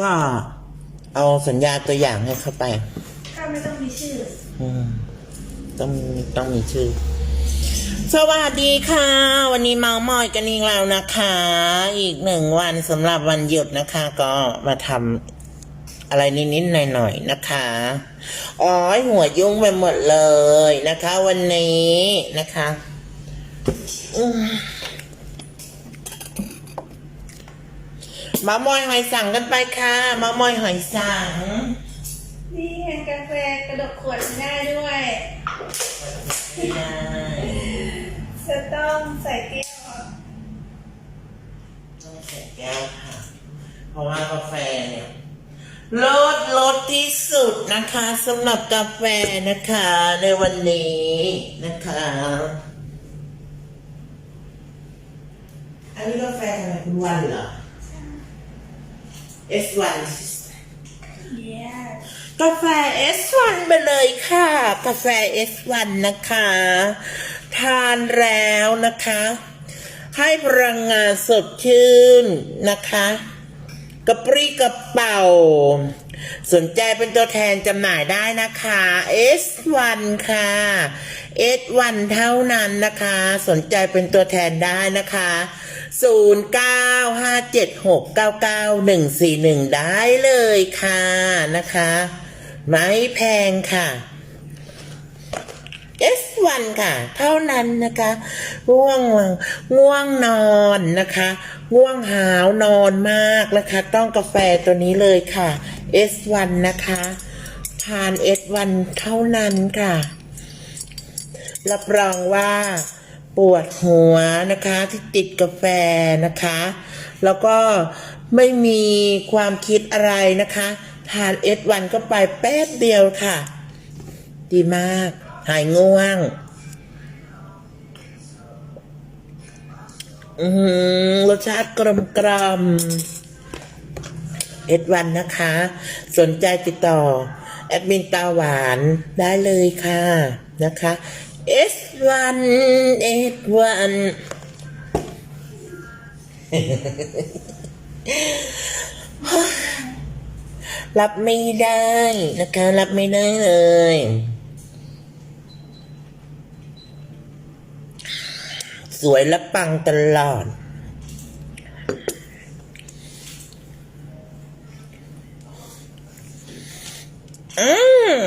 ก็เอาสัญญาตัวอย่างให้เข้าไป ก็ไม่ต้องมีชื่อ อืมต้องต้องมีชื่อ สวัสดีค่ะ วันนี้เมามอยกันอีกแล้วนะคะ อีกหนึ่งวันสำหรับวันหยุดนะคะ ก็มาทำอะไรนิดๆหน่อยๆนะคะอ๋อยหัวยุ่งไปหมดเลยนะคะ วันนี้นะคะ อืม มามอยหอยสั่งกันไปค่ะเมามอยหอยสั่งนี่ไงกาแฟกระดกขวดง่ายด้วยไม่ได้จะต้องใส่แก้วต้องใส่แก้วค่ะ เพราะว่ากาแฟเนี่ยลดลดที่สุดนะคะสำหรับกาแฟนะคะในวันนี้นะคะอันนี้กาแฟทำไมคุณวันเหรอ S1 เย้กาแฟ S1 ไปเลยค่ะ กาแฟ S1 นะคะ ทานแล้วนะคะ ให้พลังงานสดชื่นนะคะ กระปรี้กระเป๋า สนใจเป็นตัวแทนจำหน่ายได้นะคะ S1 ค่ะ S1 เท่านั้นนะคะ สนใจเป็นตัวแทนได้นะคะ 0957699141 ได้เลยค่ะนะคะ ไม่แพงค่ะ S1 ค่ะ เท่านั้นนะคะง่วงง่วงนอนนะคะง่วงหาวนอนมากนะคะ ต้องกาแฟตัวนี้เลยค่ะ S1 นะคะทาน S1 เท่านั้นค่ะ รับรองว่า ปวดหัวนะคะที่ติดกาแฟนะคะ แล้วก็ไม่มีความคิดอะไรนะคะ ทาน S1 ก็ไปแป๊บเดียวค่ะ ดีมาก หายง่วง อือรสชาติกลมกลมเอ็ดวันนะคะ สนใจติดต่อ แอดมินตาหวานได้เลยค่ะนะคะ วันเอ็ดวันรับไม่ได้นะคะรับไม่ได้เลย สวยและปังตลอด อืม